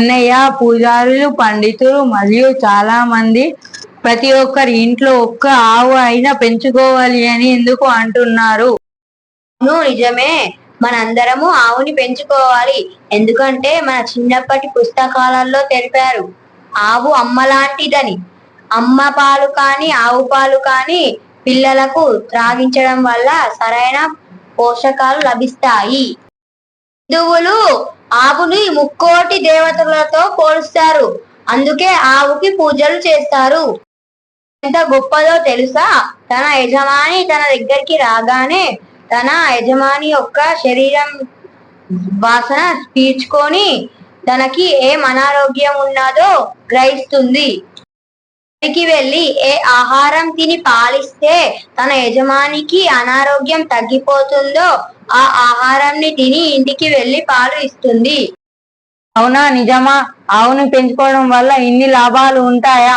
అన్నయ్య పూజారులు పండితులు మరియు చాలా మంది. ప్రతి ఒక్కరి ఇంట్లో ఒక్క ఆవు అయినా పెంచుకోవాలి అని ఎందుకు అంటున్నారు? అవును నిజమే. మనందరము ఆవుని పెంచుకోవాలి. ఎందుకంటే మన చిన్నప్పటి పుస్తకాలలో తెలిపారు ఆవు అమ్మ లాంటిదని అమ్మ పాలు కానీ ఆవు పాలు కానీ పిల్లలకు త్రాగించడం వల్ల సరైన పోషకాలు లభిస్తాయి. హిందువులు ఆవుని ముక్కోటి దేవతలతో పోలుస్తారు. అందుకే ఆవుకి పూజలు చేస్తారు. ఎంత గొప్పదో తెలుసా? తన యజమాని తన దగ్గరికి రాగానే తన యజమాని యొక్క శరీరం వాసన పీల్చుకొని తనకి ఏం అనారోగ్యం ఉన్నదో గ్రహిస్తుంది. ఇంటికి వెళ్ళి ఏ ఆహారం తిని పాలిస్తే తన యజమానికి అనారోగ్యం తగ్గిపోతుందో ఆ ఆహారాన్ని తిని ఇంటికి వెళ్ళి పాలు ఇస్తుంది. అవునా నిజమా? ఆవును పెంచుకోవడం వల్ల ఇన్ని లాభాలు ఉంటాయా?